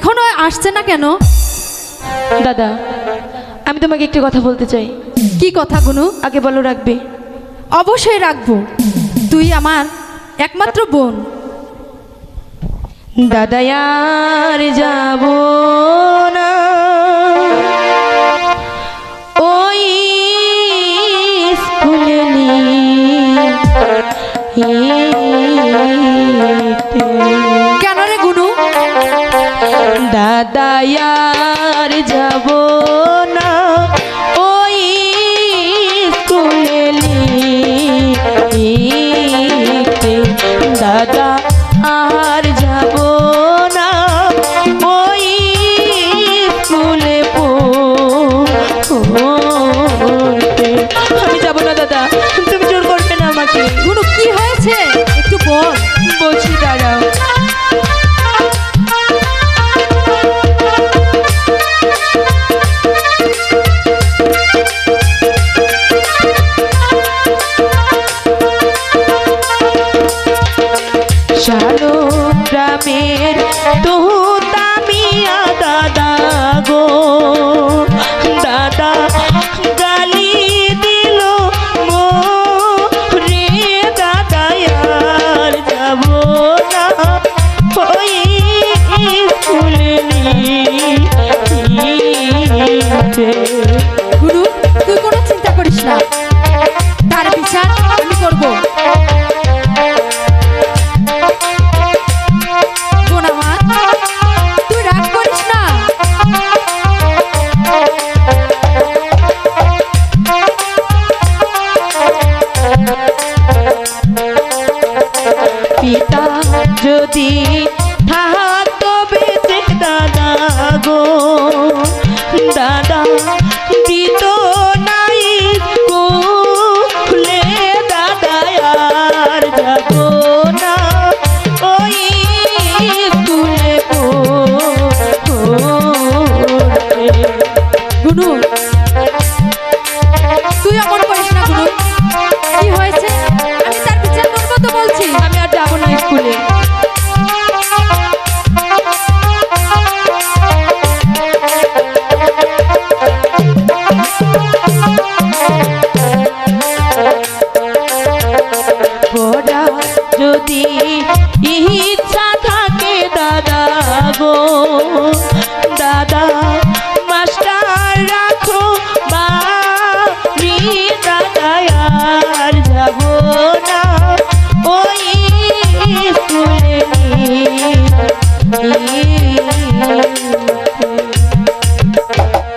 এখনও আসছে না কেন? দাদা আমি তোমাকে একটি কথা বলতে চাই। কি কথা গুনু? আগে বলো রাখবে? অবশ্যই রাখব। তুই আমার একমাত্র বোন। দাদায়ার যাব না। ওই স্কুলে নিয়ে দাদায়ার যাব না। ওই স্কুলে দাদা गली যদি ইচ্ছা থাকে দাদা গো